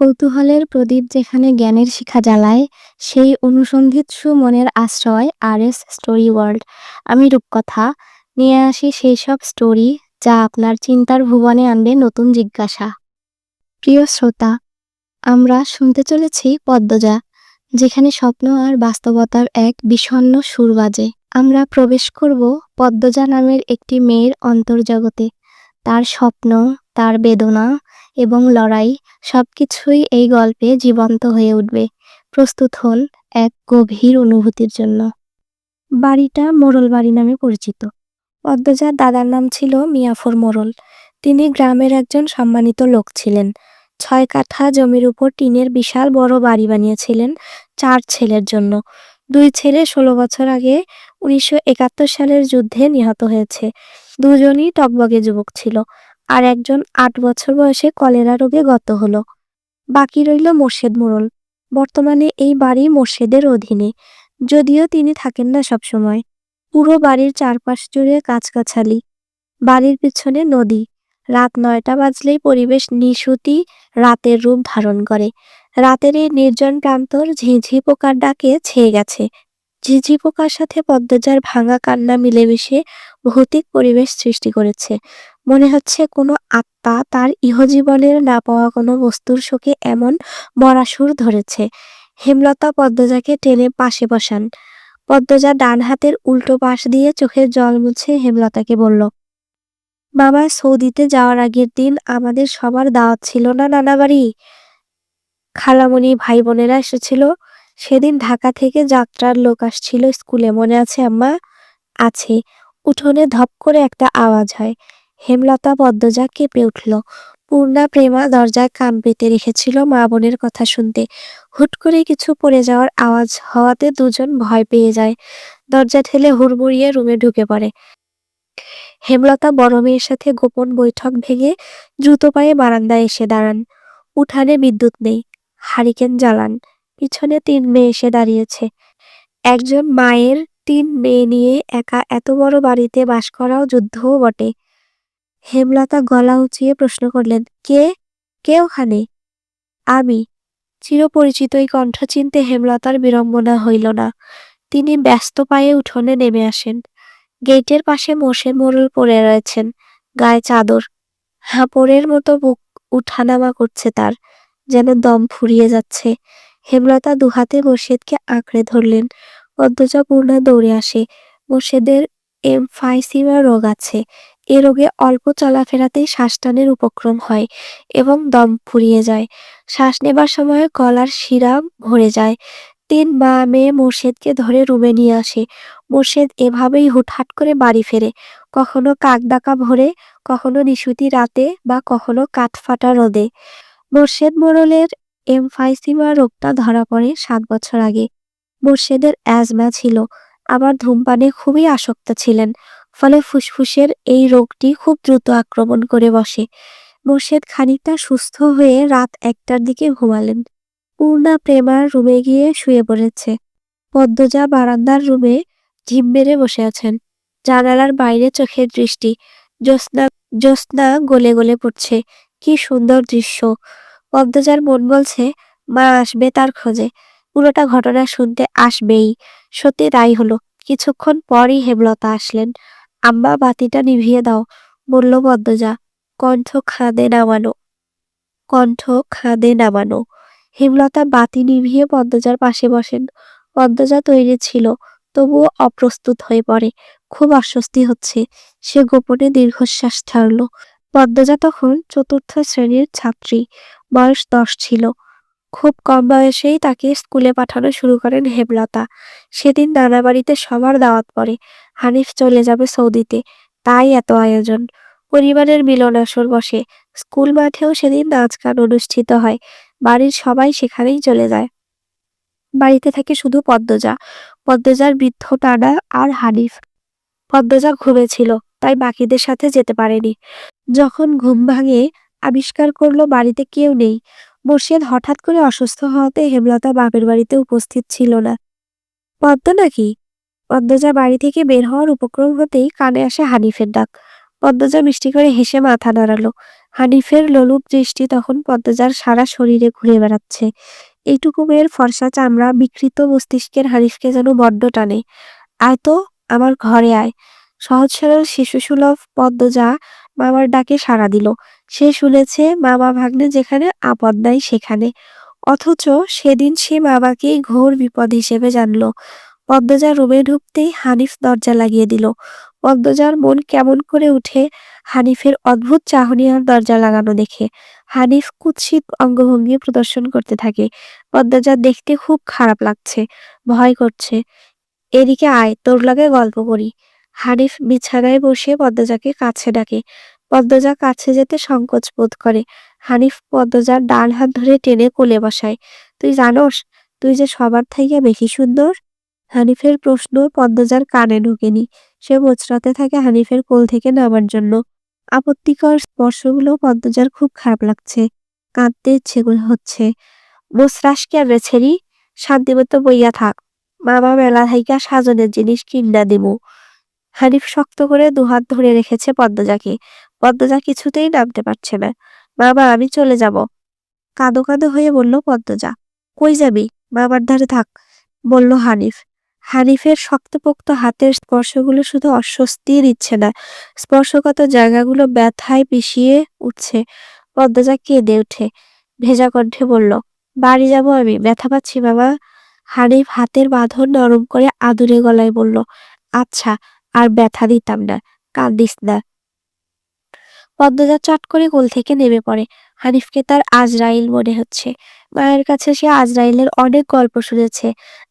কৌতূহলের প্রদীপ যেখানে জ্ঞানের শিখা জ্বালায়, সেই অনুসন্ধিৎসু মনের আশ্রয় আর এস স্টোরি ওয়ার্ল্ড। আমি রূপকথা, নিয়ে আসি সেই সব স্টোরি যা আপনার চিন্তার ভুবনে আনবে নতুন জিজ্ঞাসা। প্রিয় শ্রোতা, আমরা শুনতে চলেছি পদ্মজা, যেখানে স্বপ্ন আর বাস্তবতার এক বিষণ্ণ সুর বাজে। আমরা প্রবেশ করব পদ্মজা নামের একটি মেয়ের অন্তর্জগতে। তার স্বপ্ন, তার বেদনা এবং লড়াই সবকিছুই এই গল্পে জীবন্ত হয়ে উঠবে। প্রস্তুত হন এক গভীর অনুভূতির জন্য। বাড়িটা মোড়ল বাড়ি নামে পরিচিত। পদ্মজার দাদার নাম ছিল মিয়াফর মোরল। তিনি গ্রামের একজন সম্মানিত লোক ছিলেন। ছয় কাঠা জমির উপর টিনের বিশাল বড় বাড়ি বানিয়েছিলেন চার ছেলের জন্য। দুই ছেলে ষোলো বছর আগে উনিশশো একাত্তর সালের যুদ্ধে নিহত হয়েছে। দুজনই টকবগে যুবক ছিল। আর একজন আট বছর বয়সে কলেরা রোগে গত হলো। বাকি রইল মোর্শেদ মোড়ল বর্তমানে এই বাড়ি মোর্শেদের অধীনে। যদিও তিনি থাকেন না সবসময়। পুরো বাড়ির চারপাশ জুড়ে গাছগাছালি বাড়ির পিছনে নদী। রাত নয়টা বাজলেই পরিবেশ নিশুতি রাতের রূপ ধারণ করে। রাতের এই নির্জন প্রান্তর ঝিঝি পোকার ডাকে ছেয়ে গেছে। ঝিঝি পোকার সাথে পদ্মজার ভাঙা কান্না মিলেমিশে ভৌতিক পরিবেশ সৃষ্টি করেছে। মনে হচ্ছে কোনো আত্মা তার ইহজীবনের না পাওয়া কোনো বস্তুর শোকে এমন মরাসুর ধরেছে। হেমলতা পদ্মজাকে টেনে পাশে বসান। পদ্মজা ডান হাতের উল্টো পাশ দিয়ে চোখের জল মুছে হেমলতাকে বলল, বাবা, সৌদিতে যাওয়ার আগের দিন আমাদের সবার দাওয়াত ছিল না নানা বাড়ি? খালামণি ভাই বোনেরা এসেছিল সেদিন ঢাকা থেকে যাত্রার লোক আসছিল স্কুলে। মনে আছে, আম্মা? আছে। উঠোনে ধপ করে একটা আওয়াজ হয়। হেমলতা পদ্মজা কেঁপে উঠল। পূর্ণা প্রেমা দরজায় কান পেতে রেখেছিল মা বোনের কথা শুনতে। হুট করে কিছু পড়ে যাওয়ার আওয়াজ হওয়াতে দুজন ভয় পেয়ে যায়। দরজা ঠেলে হুড়মুড়িয়ে রুমে ঢুকে পড়ে। হেমলতা বড় মেয়ের সাথে গোপন বৈঠক ভেঙে দ্রুত পায়ে বারান্দায় এসে দাঁড়ান। উঠানে বিদ্যুৎ নেই। হারিকেন জ্বালান। পিছনে তিন মেয়ে এসে দাঁড়িয়েছে। একজন মায়ের তিন মেয়ে নিয়ে একা এত বড় বাড়িতে বাস করাও যুদ্ধও বটে। হেমলতা গলা উঁচিয়ে প্রশ্ন করলেন, কে? কে ওখানে? আমি। চিরপরিচিত এই কণ্ঠ চিনতে হেমলতার বিড়ম্বনা হইল না। তিনি ব্যস্ত পায়ে উঠোনে নেমে আসেন। গেটের পাশে মোষে মোড়ল পড়ে রয়েছেন, গায়ে চাদর। হাঁপড়ের মতো বুক উঠানামা করছে তার, যেন দম ফুরিয়ে যাচ্ছে। হেমলতা দুহাতে মোর্শেদকে আঁকড়ে ধরলেন। পদ্মজা পূর্ণা দৌড়ে আসে। মোর্শেদের এমফাইসিমা রোগ আছে। এ রোগে অল্প চলাফেরাতেই শ্বাসটানের উপক্রম হয় এবং দম ফুরিয়ে যায়। শ্বাস নেবার সময় গলার শিরা ভরে যায়। তিন মা মেয়ে মোর্শেদকে ধরে রুমে নিয়ে আসে। মোর্শেদ এভাবেই হুটহাট করে বাড়ি ফেরে। কখনো কাক ডাকা ভরে, কখনো নিশুতি রাতে বা কখনো কাঠফাটা রোদে। মোর্শেদ মোড়লের এমফাইসিমা রোগটা ধরা পড়ে সাত বছর আগে। মোর্শেদের অ্যাজমা ছিল। আবার ধূমপানে খুবই আসক্ত ছিলেন। ফলে ফুসফুসের এই রোগটি খুব দ্রুত আক্রমণ করে বসে। মোর্শেদ খানিকটা সুস্থ হয়ে রাত একটার দিকে ঘুমালেন। পূর্ণা প্রেমার রুমে গিয়ে শুয়ে পড়েছে। পদ্মজা বারান্দার রুমে ঝিম মেরে বসে আছেন। জানালার বাইরে চোখের দৃষ্টি। জ্যোৎস্না জ্যোৎস্না গলে গলে পড়ছে। কি সুন্দর দৃশ্য। পদ্মজার মন বলছে, মা আসবে তার খোঁজে। পুরোটা ঘটনা শুনতে আসবেই। সত্যি তাই হলো। কিছুক্ষণ পরই হেমলতা আসলেন। আম্মা বাতিটা নিভিয়ে দাও, বলল পদ্মজা। কণ্ঠ খাদে নামানো। কণ্ঠ খাদে নামানো। হেমলতা বাতি নিভিয়ে পদ্মজার পাশে বসেন। পদ্মজা তৈরি ছিল, তবুও অপ্রস্তুত হয়ে পড়ে। খুব অস্বস্তি হচ্ছে। সে গোপনে দীর্ঘশ্বাস ছাড়ল। পদ্মজা তখন চতুর্থ শ্রেণির ছাত্রী, বয়স দশ ছিল। খুব কম বয়সেই তাকে স্কুলে পাঠানো শুরু করেন হেমলতা। সেদিন নানা বাড়িতে সবার দাওয়াত পড়ে, হানিফ চলে যাবে সৌদিতে, তাই এত আয়োজন। পরিবারের মিলন আসর বসে, স্কুল মাঠেও সেদিন নাচ গান অনুষ্ঠিত হয়, বাড়ির সবাই সেখানেই চলে যায়। বাড়িতে থাকে শুধু পদ্মজা, পদ্মজার বৃদ্ধ টানা আর হানিফ। পদ্মজা ঘুমেছিল তাই বাকিদের সাথে যেতে পারেনি। যখন ঘুম ভাঙে, আবিষ্কার করল বাড়িতে কেউ নেই। মোর্শেদ হঠাৎ করে অসুস্থ হওয়াতে হেমলতা বাপের বাড়িতে উপস্থিত ছিল না। পদ্ম নাকি? পদ্মজা বাড়ি থেকে বের হওয়ার উপক্রম হতেই কানে আসে হানিফের ডাক। পদ্মজা মিষ্টি করে হেসে মাথা নাড়ালো। হানিফের লোলুপ দৃষ্টি তখন পদ্মজার সারা শরীরে ঘুরে বেড়াচ্ছে। এইটুকু মেয়ের ফর্সা চামড়া বিকৃত মস্তিষ্কের হানিফকে যেন বড্ড টানে। আয় তো, আমার ঘরে আয়। সহজ সরল শিশুসুলভ পদ্মজা মামার ডাকে সাড়া দিল। সে শুনেছে মামা ভাগ্নে যেখানে, আপদ নাই সেখানে। অথচ সেদিন সে বাবাকেই ঘোর বিপদ হিসেবে জানল। পদ্মজা রুমে ঢুকতেই হানিফ দরজা লাগিয়ে দিল। পদ্মজার মন কেমন করে উঠে হানিফের অদ্ভুত চাহনি আর দরজা লাগানো দেখে। হানিফ কুৎসিত অঙ্গভঙ্গি প্রদর্শন করতে থাকে। পদ্মজা দেখতে খুব খারাপ লাগছে, ভয় করছে। এদিকে আয়, তোর লাগে গল্প করি। হানিফ বিছানায় বসে পদ্মজাকে কাছে ডাকে। পদ্মজা কাছে যেতে সংকোচ বোধ করে। হানিফ পদ্মজার ডান হাত ধরে টেনে কোলে বসায়। তুই জানোস, তুই যে সবার থেকে বেশি সুন্দর? হানিফের প্রশ্ন পদ্মজার কানে ঢোকেনি। সে মোচড়াতে থাকে হানিফের কোল থেকে নামার জন্য। আপত্তিকর স্পর্শগুলো পদ্মজার খুব খারাপ লাগছে। কাঁদতে ইচ্ছে হচ্ছে। মোসরাস কে রে ছেড়ি? শান্তিমতো বইয়া থাক। মামা মেলা থাইকা সাজনের জিনিস কিনা দিমু। হানিফ শক্ত করে দুহাত ধরে রেখেছে পদ্মজাকে। পদ্মজা কিছুতেই নামতে পারছে না। বাবা আমি চলে যাব। কাঁদো কাঁদো হয়ে বলল পদ্মজা। কই যাবি? মামার ধারে থাক, বলল হানিফ। হানিফের শক্তপোক্ত হাতের স্পর্শগুলো শুধু অস্বস্তি দিচ্ছে না, স্পর্শগত জায়গাগুলো ব্যথায় পিষিয়ে উঠছে। পদ্মজা কেঁদে উঠে ভেজা কণ্ঠে বলল, বাড়ি যাব আমি, ব্যথা পাচ্ছি বাবা হানিফ হাতের বাঁধন নরম করে আদুরে গলায় বলল আচ্ছা। আর ব্যথা দিতাম না কান্দিস না। পদ্মজা চট করে কোল থেকে নেমে পড়ে। হানিফকে তার আজরাইল মনে হচ্ছে। মায়ের কাছে সে আজরাইলের অনেক গল্প শুনেছে।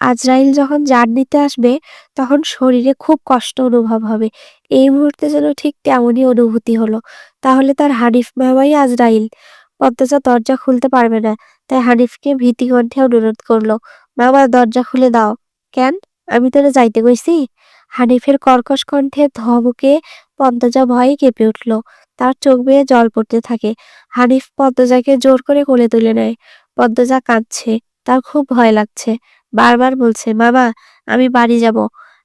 আজরাইল যখন জান নিতে আসবে, তখন শরীরে খুব কষ্ট অনুভব হবে। এই মুহূর্তে যেন ঠিক তেমনই অনুভূতি হলো। তাহলে তার হানিফ মামাই আজরাইল? পদ্মজা দরজা খুলতে পারবে না, তাই হানিফকে ভীতি কণ্ঠে অনুরোধ করল, মামা, দরজা খুলে দাও। কেন? আমি তোরা যাইতে কইছি? হানিফের কর্কশ কণ্ঠে ধমকে পদ্মজা ভয়ে কেঁপে উঠল। তার চোখ বেয়ে জল পড়তে থাকে। হানিফ পদ্মজাকে জোর করে কোলে তুলে নেয়। পদ্মজা কাঁদছে। তার খুব ভয় লাগছে। বারবার বলছে, মামা, আমি বাড়ি যাব।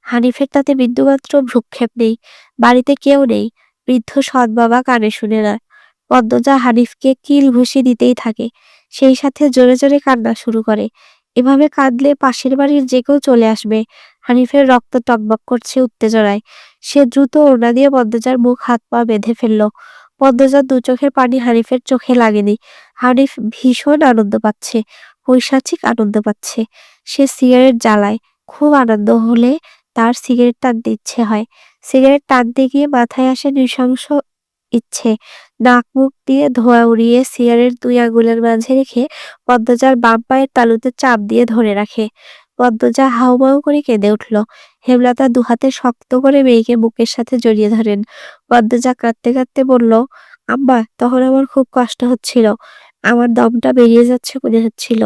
হানিফের তাতে বিন্দুমাত্র ভ্রুক্ষেপ নেই। বাড়িতে কেউ নেই। বৃদ্ধ সৎ বাবা কানে শুনে না। পদ্মজা হানিফকে কিল ঘুষি দিতেই থাকে। সেই সাথে জোরে জোরে কান্না শুরু করে। এভাবে কাঁদলে পাশের বাড়ির যে কেউ চলে আসবে। হানিফের রক্ত টকবক করছে উত্তেজনায়। সে দ্রুত ওড়না দিয়ে পদ্মজার মুখ হাত পা বেঁধে ফেলল। পদ্মজার দু চোখের পানি হানিফের চোখে লাগেনি। হানিফ ভীষণ আনন্দ পাচ্ছে, পৈশাচিক আনন্দ পাচ্ছে। সে সিগারেট জ্বালায়, খুব আনন্দ হলে তার সিগারেট টানতে ইচ্ছে হয়। সিগারেট টানতে গিয়ে মাথায় আসে নৃশংস ইচ্ছে। নাক মুখ দিয়ে ধোঁয়া উড়িয়ে সিগারেট দুই আঙুলের মাঝে রেখে পদ্মজার বাম পায়ের তালুতে চাপ দিয়ে ধরে রাখে। পদ্মজা হাউমাউ করে কেঁদে উঠল। হেমলতা দুহাতে শক্ত করে মেয়েকে বুকের সাথে জড়িয়ে ধরেন। পদ্মজা কাঁদতে কাঁদতে বলল, আম্মা, তখন আমার খুব কষ্ট হচ্ছিল। আমার দমটা বেরিয়ে যাচ্ছে মনে হচ্ছিল।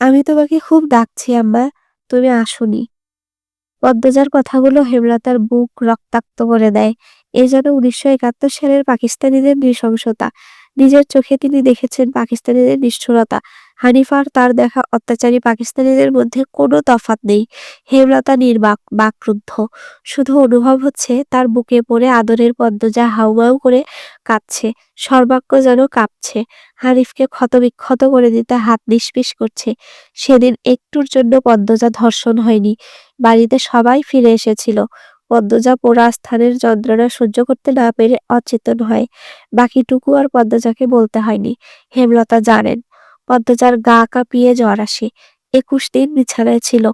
আমি তোমাকে খুব ডাকছি, আম্মা। তুমি আসুনি। পদ্মজার কথাগুলো হেমলতার বুক রক্তাক্ত করে দেয়। এ যেন উনিশশো একাত্তর সালের পাকিস্তানিদের নৃশংসতা। নিজের চোখে তিনি দেখেছেন পাকিস্তানিদের নিষ্ঠুরতা। হানিফার তার দেখা অত্যাচারী পাকিস্তানিদের মধ্যে কোনো তফাত নেই। হেমলতা নির্বাক, বাকরুদ্ধ। শুধু অনুভব হচ্ছে তার বুকে পড়ে আদরের পদ্মজা হাউমাউ করে কাঁদছে সর্বাক্য যেন কাঁপছে। হানিফকে ক্ষতবিক্ষত করে দিতে হাত নিষ্পিস করছে। সেদিন একটুর জন্য পদ্মজা ধর্ষণ হয়নি, বাড়িতে সবাই ফিরে এসেছিল। পদ্মজা পোড়া স্থানের যন্ত্রণা সহ্য করতে না পেরে অচেতন হয়। বাকিটুকু আর পদ্মজাকে বলতে হয়নি। হেমলতা জানেন পদ্মজার গা কাঁপিয়ে জ্বর আসে। একুশ দিন বিছানায় ছিল।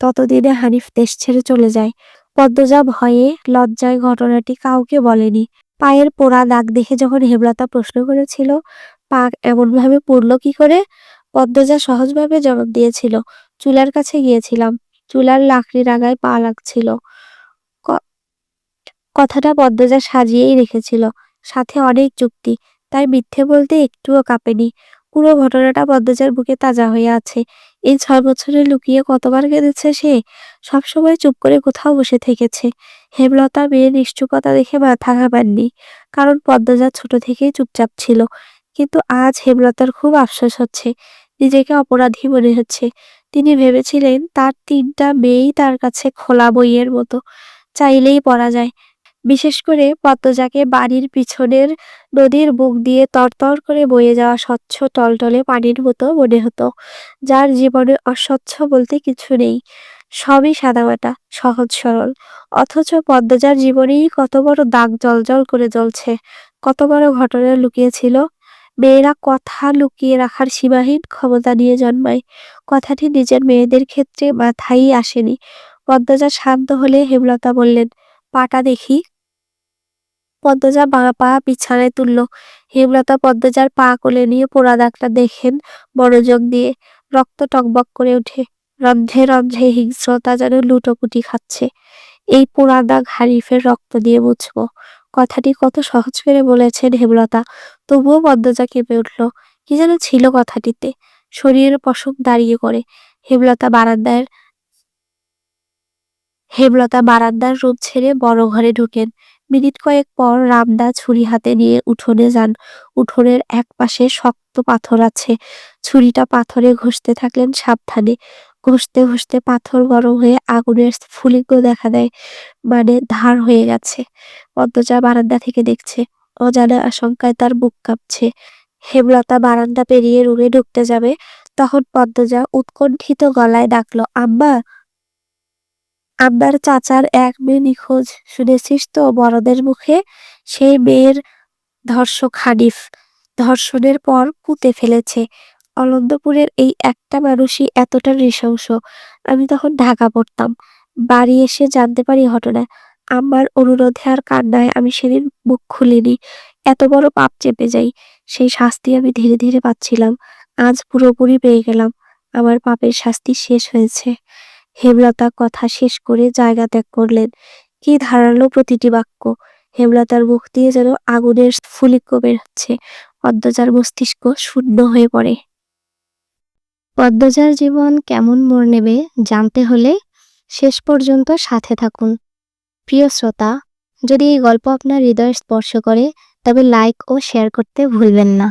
ততদিনে হানিফ দেশ ছেড়ে চলে যায়। পদ্মজা ভয়ে লজ্জায় ঘটনাটি কাউকে বলেনি। পায়ের পোড়া দাগ দেখে যখন হেমলতা প্রশ্ন করেছিল, পা এমনভাবে পড়ল কি করে? পদ্মজা সহজভাবে জবাব দিয়েছিল, চুলার কাছে গিয়েছিলাম। চুলার লাকড়ির আগায় পা লাগছিল। কথাটা পদ্মজা সাজিয়েই রেখেছিল। সাথে অনেক যুক্তি, তাই মিথ্যে বলতে একটুও কাঁপেনি। পুরো ঘটনাটা পদ্মজার বুকে তাজা হয়ে আছে। এই ছয় বছরে লুকিয়ে কতবার কেঁদেছে সে? সবসময় চুপ করে কোথাও বসে থেকেছে। হেমলতা মেয়ের নিশ্চুপতা দেখে মাথা ঘামাননি, কারণ পদ্মজা ছোট থেকেই চুপচাপ ছিল। কিন্তু আজ হেমলতার খুব আফসোস হচ্ছে, নিজেকে অপরাধী মনে হচ্ছে। তিনি ভেবেছিলেন তার তিনটা মেয়েই তার কাছে খোলা বইয়ের মতো, চাইলেই পড়া যায় বিশেষ করে পদ্মজাকে বাড়ির পিছনের নদীর বুক দিয়ে তরতর করে বয়ে যাওয়া স্বচ্ছ টলটলে পানির মতো মনে হতো, যার জীবনে অস্বচ্ছ বলতে কিছু নেই। সবই সাদামাটা, সহজ সরল। অথচ পদ্মজার জীবনেই কত বড় দাগ জলজল করে জ্বলছে, কত বড় ঘটনা লুকিয়েছিল। মেয়েরা কথা লুকিয়ে রাখার সীমাহীন ক্ষমতা নিয়ে জন্মায়। কথাটি নিজের মেয়েদের ক্ষেত্রে মাথায় আসেনি। পদ্মজা শান্ত হলে হেমলতা বললেন, পাটা দেখি পদ্মজা বাঁ পা বিছানায় তুলল। হেমলতা পদ্মজার পা কোলে নিয়ে পোড়া দাগটা দেখেন মনোযোগ দিয়ে। রক্ত টকবক করে ওঠে। রন্ধে রন্ধে হিংস্রতা যেন লুটোপুটি খাচ্ছে। এই পোড়া দাগ হারিফের রক্ত দিয়ে মুছবো। কথাটি কত সহজ করে বলেছেন হেমলতা। তবুও পদ্মজা কেঁপে উঠল। কি যেন ছিল কথাটিতে। শরীরের পশম দাঁড়িয়ে করে। হেমলতা বারান্দার হেমলতা বারান্দার রূপ ছেড়ে বড় ঘরে ঢুকেন। মিনিট কয়েক পর রামদা ছুরি হাতে নিয়ে উঠোনে যান। উঠোনের এক পাশে শক্ত পাথর আছে। ছুরিটা পাথরে ঘষতে থাকলেন সাবধানে। ঘষতে ঘষতে পাথর গরম হয়ে আগুনের ফুলিঙ্গ দেখা দেয় মানে ধার হয়ে গেছে। পদ্মজা বারান্দা থেকে দেখছে, অজানা আশঙ্কায় তার বুক কাঁপছে। হেমলতা বারান্দা পেরিয়ে রুমে ঢুকতে যাবে, তখন পদ্মজা উৎকণ্ঠিত গলায় ডাকলো, আম্মা আব্বার চাচার এক মেয়ে নিখোঁজ। শুনেছিস তো বড়দের মুখে? সেই মেয়ের ধর্ষক হানিফ। ধর্ষণের পর পুঁতে ফেলেছে। অনন্তপুরের এই একটা মানুষই এতটা নৃশংস। আমি তখন ঢাকা পড়তাম। বাড়ি এসে জানতে পারি ঘটনা। আমার অনুরোধে আর কান্নায় আমি সেদিন মুখ খুলিনি। এত বড় পাপ চেপে যাই। সেই শাস্তি আমি ধীরে ধীরে পাচ্ছিলাম। আজ পুরোপুরি পেয়ে গেলাম। আমার পাপের শাস্তি শেষ হয়েছে। হেমলতা কথা শেষ করে জায়গা ত্যাগ করলেন। কি ধারালো প্রতিটি বাক্য। হেমলতার মুখ দিয়ে যেন আগুনের ফুলিক্য বের হচ্ছে। পদ্মজার মস্তিষ্ক শূন্য হয়ে পড়ে। পদ্মজার জীবন কেমন মোড় নেবে জানতে হলে শেষ পর্যন্ত সাথে থাকুন। প্রিয় শ্রোতা, যদি এই গল্প আপনার হৃদয় স্পর্শ করে, তবে লাইক ও শেয়ার করতে ভুলবেন না।